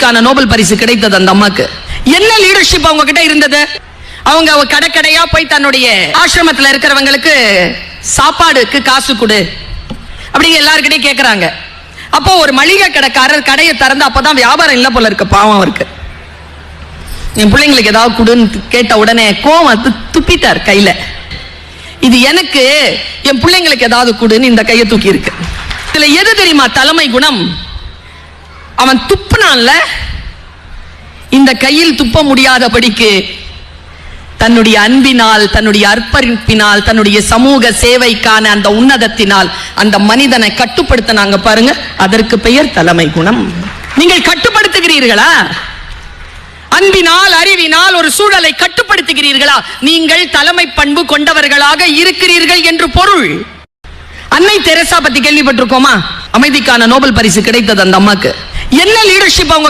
அமைதிக்கான நோபல் பரிசு கிடைத்தது அந்த அம்மாக்கு. என்ன லீடர்ஷிப் அவங்க கிட்ட இருந்தது? அவங்க கடைக்கடையா போய் தன்னுடைய ஆசிரமத்தில் இருக்கிறவங்களுக்கு சாப்பாடுக்கு காசு கொடு. அப்படி எல்லார்கிட்டயும் கேக்குறாங்க. அப்போ ஒரு மளிகை கடைக்காரர் கடையை திறந்து அப்பதான் வியாபாரம் இல்லை போல இருக்கு பாவம் அவருக்கு. என் பிள்ளைங்களுக்கு ஏதாவது கொடுன்னு கேட்ட உடனே கோவம் துப்பிட்டார் கையில. இது எனக்கு என் பிள்ளைங்களுக்கு ஏதாவது கொடுன்னு இந்த கையை தூக்கி இருக்கு இதுல எது தெரியுமா தலைமை குணம்? அவன் துப்புனான்ல இந்த கையில் துப்ப முடியாதபடிக்கு தன்னுடைய அன்பினால் தன்னுடைய அர்ப்பணிப்பினால் தன்னுடைய சமூக சேவைக்கான அந்த உன்னதத்தினால் அந்த மனிதனை கட்டுப்படுத்தினாங்க பாருங்க. அதற்கு பெயர் தலைமை குணம். நீங்கள் கட்டுப்படுத்துகிறீர்களா? அன்பினால் அறிவினால் ஒரு சூழலை கட்டுப்படுத்துகிறீர்களா? நீங்கள் தலைமை பண்பு கொண்டவர்களாக இருக்கிறீர்கள் என்று பொருள். அன்னை தெரசா பத்தி கேள்விப்பட்டிருக்கோமா? அமைதிக்கான நோபல் பரிசு கிடைத்தது அந்த அம்மாக்கு. என்ன லீடர்ஷிப் அவங்க